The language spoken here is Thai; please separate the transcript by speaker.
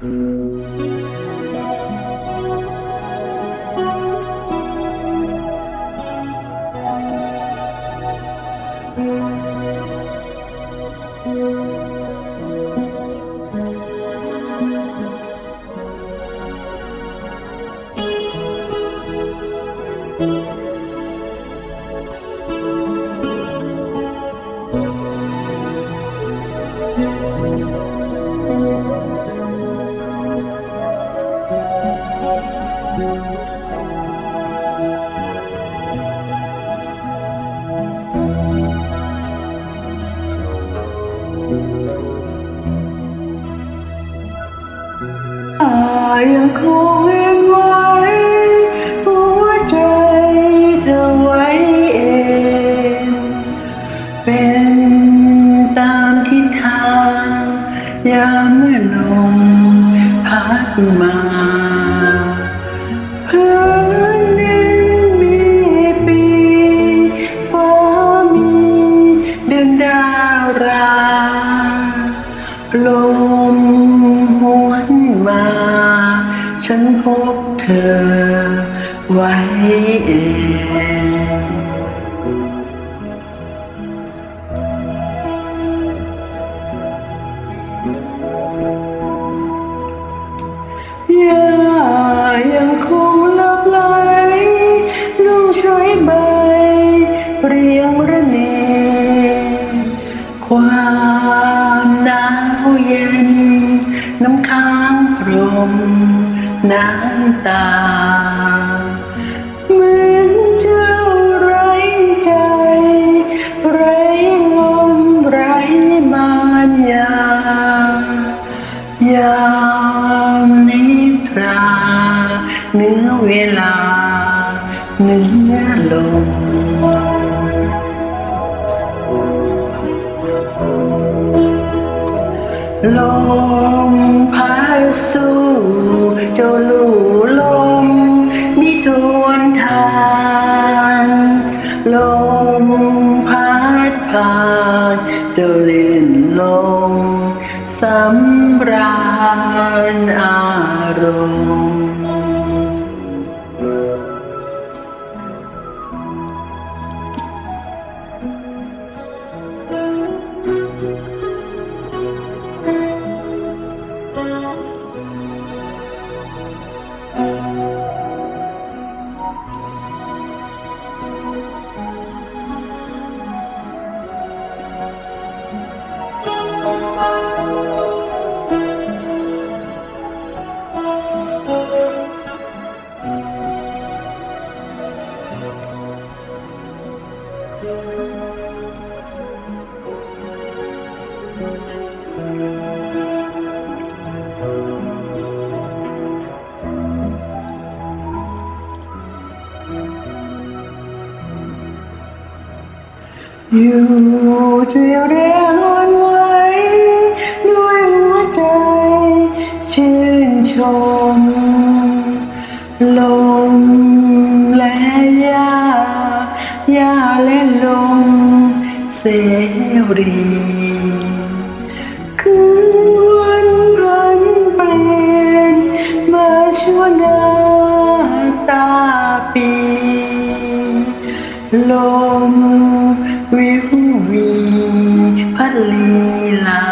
Speaker 1: Música ยังคงเวียนไว้หัวใจเธอไว้เอง เป็นตามทิศทางยามเมื่อลมพัดมา ฉันพบเธอไว้เองยายังคงลับไหลนุ่งช่วยใบเรียงระเนความหนาวเย็น น้ำค้างพรม น้ำตา เหมือนเจ้าไร้ใจ ไร้ลมไร้มารยายามนิทราเนื้อเวลาเนื้อลมลมพ สู่เจ้าลู่ลมมิทวนทานลมพัดผ่านเจ้าเล่นลมสำราญอารมณ์ อยู่จะเรียร้อนไว้ ด้วยหัวใจชื่นชม ลมและยายาและลมเสรีคืนวันพันเปลี่ยนมาชวนหน้าตาปี ลม lila